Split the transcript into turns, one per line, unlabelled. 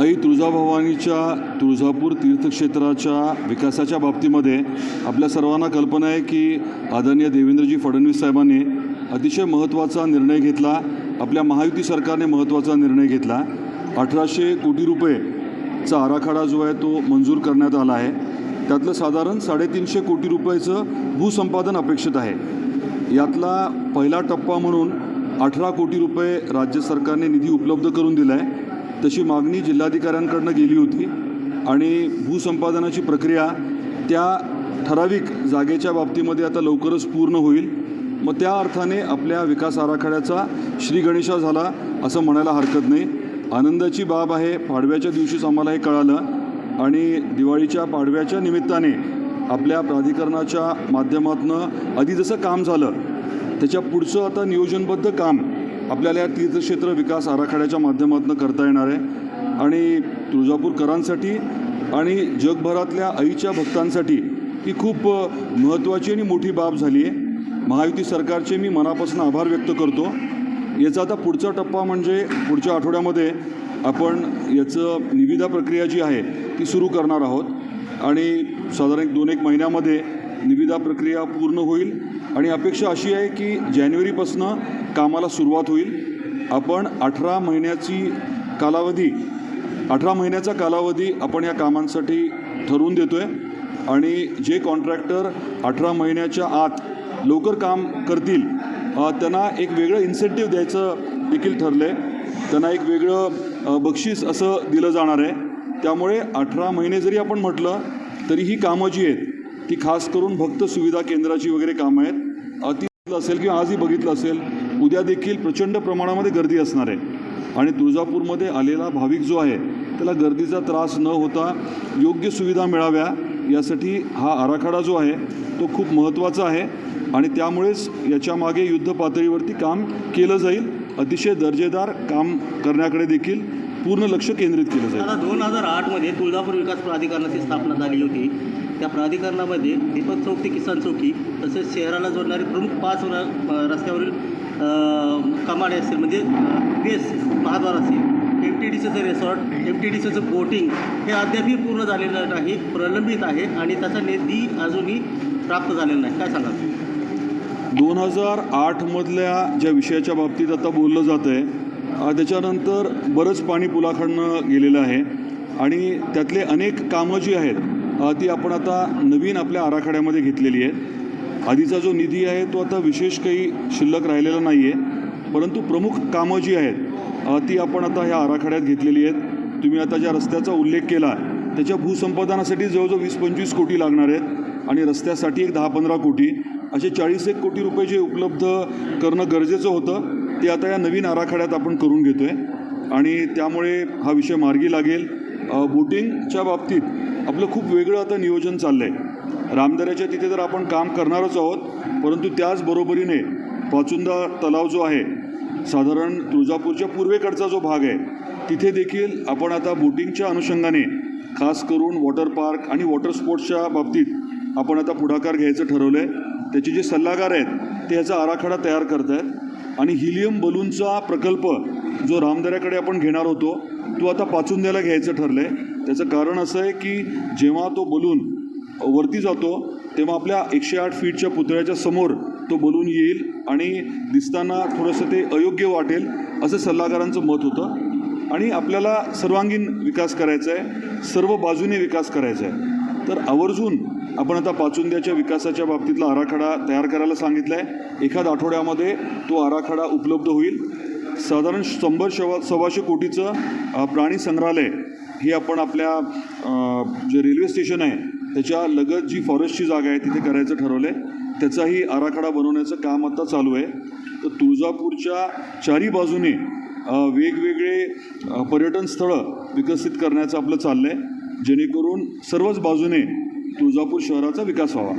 आई तुळजाभवानीच्या तुळजापूर तीर्थक्षेत्राच्या विकासाच्या बाबतीमध्ये आपल्या सर्वांना कल्पना आहे की आदरणीय देवेंद्रजी फडणवीस साहेबांनी अतिशय महत्त्वाचा निर्णय घेतला आपल्या महायुती सरकारने महत्त्वाचा निर्णय घेतला. अठराशे कोटी रुपयेचा आराखडा जो आहे तो मंजूर करण्यात आला आहे. त्यातलं साधारण साडेतीनशे कोटी रुपयाचं भूसंपादन अपेक्षित आहे. यातला पहिला टप्पा म्हणून अठरा कोटी रुपये राज्य सरकारने निधी उपलब्ध करून दिला आहे तशी मागणी जिल्हाधिकाऱ्यांकडनं गेली होती आणि भूसंपादनाची प्रक्रिया त्या ठराविक जागेच्या बाबतीमध्ये आता लवकरच पूर्ण होईल. मग त्या अर्थाने आपल्या विकास आराखड्याचा श्रीगणेशा झाला असं म्हणायला हरकत नाही. आनंदाची बाब आहे पाडव्याच्या दिवशीच आम्हाला हे कळालं आणि दिवाळीच्या पाडव्याच्या निमित्ताने आपल्या प्राधिकरणाच्या माध्यमातून आधी जसं काम झालं त्याच्या पुढचं आता नियोजनबद्ध काम आपल्याला या तीर्थक्षेत्र विकास आराखड्याच्या माध्यमातून करता येणार आहे. आणि तुळजापूरकरांसाठी आणि जगभरातल्या आईच्या भक्तांसाठी ही खूप महत्त्वाची आणि मोठी बाब झाली आहे. महायुती सरकारचे मी मनापासून आभार व्यक्त करतो. याचा आता पुढचा टप्पा म्हणजे पुढच्या आठवड्यामध्ये आपण याचं निविदा प्रक्रिया जी आहे ती सुरू करणार आहोत. आणि साधारण एक दोन एक महिन्यामध्ये निविदा प्रक्रिया पूर्ण होईल. आणि अपेक्षा अशी आहे की जानेवारीपासनं कामाला सुरुवात होईल. आपण अठरा महिन्याची कालावधी अठरा महिन्याचा कालावधी आपण या कामांसाठी ठरवून देतो आहे आणि जे कॉन्ट्रॅक्टर अठरा महिन्याच्या आत लवकर काम करतील त्यांना एक वेगळं इन्सेंटिव्ह द्यायचं देखील ठरलं आहे त्यांना एक वेगळं बक्षीस असं दिलं जाणार आहे. त्यामुळे अठरा महिने जरी आपण म्हटलं तरी ही कामं जी आहेत ती खास करून भक्त सुविधा केंद्राची वगैरे कामं आहेत. अति असेल किंवा आजही बघितलं असेल उद्या देखील प्रचंड प्रमाणामध्ये गर्दी असणार आहे. आणि तुळजापूरमध्ये आलेला भाविक जो आहे त्याला गर्दीचा त्रास न होता योग्य सुविधा मिळाव्या यासाठी हा आराखडा जो आहे तो खूप महत्त्वाचा आहे. आणि त्यामुळेच याच्यामागे युद्ध पातळीवरती काम केलं जाईल. अतिशय दर्जेदार काम करण्याकडे देखील पूर्ण लक्ष केंद्रित केलं जाईल.
आता दोन हजार आठमध्ये तुळजापूर विकास प्राधिकरणाची स्थापना झाली होती. त्या प्राधिकरणामध्ये दीपक चौक ते किसान चौकी तसेच शहराला जोडणारे प्रमुख पाच र रस्त्यावरील कमाडे असेल म्हणजे बेस महाद्वार असेल एम टी डी सीचं रिसॉर्ट एम टी डी सीचं बोटिंग हे अद्यापही पूर्ण झालेलं नाही प्रलंबित आहे आणि त्याचा निधी अजूनही प्राप्त झालेला नाही. काय सांगाल?
दोन हजार आठमधल्या ज्या विषयाच्या बाबतीत आता बोललं जातं आहे त्याच्यानंतर बरंच पाणी पुलाखडनं गेलेलं आहे आणि त्यातले अनेक कामं जी आहेत ती आपण आता नवीन आपल्या आराखड्यामध्ये घेतलेली आहेत आधीचा जो निधी आहे तो आता विशेष काही शिल्लक राहिलेला नाही आहे परंतु प्रमुख कामं जी आहेत ती आपण आता ह्या आराखड्यात घेतलेली आहेत. तुम्ही आता ज्या रस्त्याचा उल्लेख केला त्याच्या भूसंपादनासाठी जवळजवळ वीस पंचवीस कोटी लागणार आहेत आणि रस्त्यासाठी एक दहा पंधरा कोटी. असे चाळीस एक कोटी रुपये जे उपलब्ध करणं गरजेचं होतं ते आता या नवीन आराखड्यात आपण करून घेतो आहे आणि त्यामुळे हा विषय मार्गी लागेल. बोटिंगच्या बाबतीत आपलं खूप वेगळं आता नियोजन चाललं आहे रामदऱ्याच्या तिथे तर आपण काम करणारच आहोत परंतु त्याच बरोबरीने पाचुंदा तलाव जो आहे साधारण तुळजापूरच्या पूर्वेकडचा जो भाग आहे तिथे देखील आपण आता बोटिंगच्या अनुषंगाने खास करून वॉटर पार्क आणि वॉटर स्पोर्ट्सच्या बाबतीत आपण आता पुढाकार घ्यायचं ठरवलं आहे त्याचे जे सल्लागार आहेत ते याचा आराखडा तयार करत आहेत आणि हिलियम बलूनचा प्रकल्प जो रामदऱ्याकडे आपण घेणार होतो तो आता पाचुंद्याला घ्यायचं ठरलं आहे त्याचं कारण असं आहे की जेव्हा तो बलून वरती जातो तेव्हा आपल्या एकशे आठ फीटच्या पुतळ्याच्या समोर तो बलून येईल आणि दिसताना थोडंसं ते अयोग्य वाटेल असं सल्लागारांचं मत होतं. आणि आपल्याला सर्वांगीण विकास करायचा आहे सर्व बाजूने विकास करायचा आहे. तर आवर्जून आपण आता पाचुंद्याच्या विकासाच्या बाबतीतला आराखडा तयार करायला सांगितला आहे एखाद आठवड्यामध्ये तो आराखडा उपलब्ध होईल. साधारण शंभर शवा सव्वाशे कोटीचं प्राणी संग्रहालय हे आपण आपल्या जे रेल्वे स्टेशन आहे त्याच्या लगत जी फॉरेस्टची जागा आहे तिथे करायचं ठरवलं आहे त्याचाही आराखडा बनवण्याचं काम आता चालू आहे. तर तुळजापूरच्या चारी बाजूने वेगवेगळे पर्यटन स्थळं विकसित करण्याचं आपलं चाललं आहे जेणेकरून सर्वच बाजूने तुळजापूर शहराचा विकास व्हावा.